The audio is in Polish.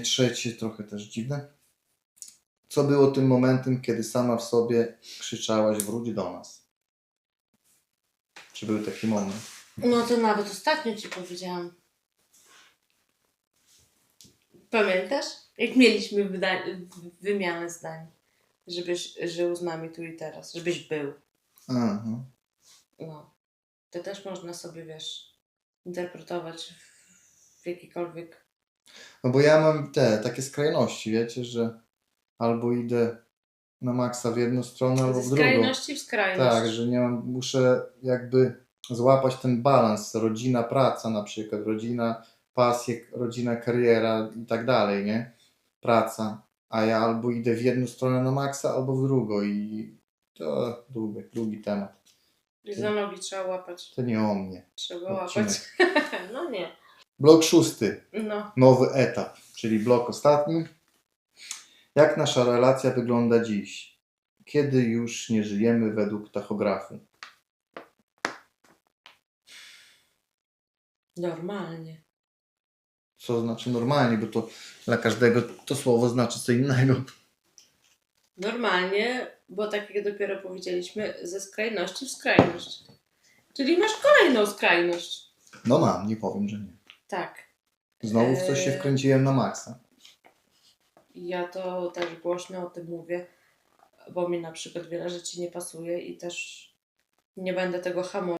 Trzecie, trochę też dziwne. Co było tym momentem, kiedy sama w sobie krzyczałaś wróć do nas? Czy był taki moment? No to nawet ostatnio ci powiedziałam. Pamiętasz? Jak mieliśmy wyda- wymianę zdań. Żebyś żył z nami tu i teraz. Żebyś był. Aha. No. To też można sobie, wiesz, interpretować w, w jakikolwiek... No bo ja mam te takie skrajności, wiecie, że albo idę na maksa w jedną stronę, albo w drugą. skrajności w skrajność. Tak, że nie mam, muszę jakby złapać ten balans, rodzina, praca na przykład, rodzina, pasje, rodzina, kariera i tak dalej, nie? Praca, a ja albo idę w jedną stronę na maksa, albo w drugą i to długi, długi temat. I za nogi trzeba łapać. To nie o mnie. Trzeba Odcinek. łapać. no nie. Blok szósty, No. nowy etap, czyli blok ostatni. Jak nasza relacja wygląda dziś, kiedy już nie żyjemy według tachografu? Normalnie. Co znaczy normalnie, bo to dla każdego to słowo znaczy co innego. Normalnie, bo tak jak dopiero powiedzieliśmy, ze skrajności w skrajność. Czyli masz kolejną skrajność. No mam, nie powiem, że nie. Tak. Znowu w coś się Eee. wkręciłem na maksa. Ja to też głośno o tym mówię, bo mi na przykład wiele rzeczy nie pasuje i też nie będę tego hamować.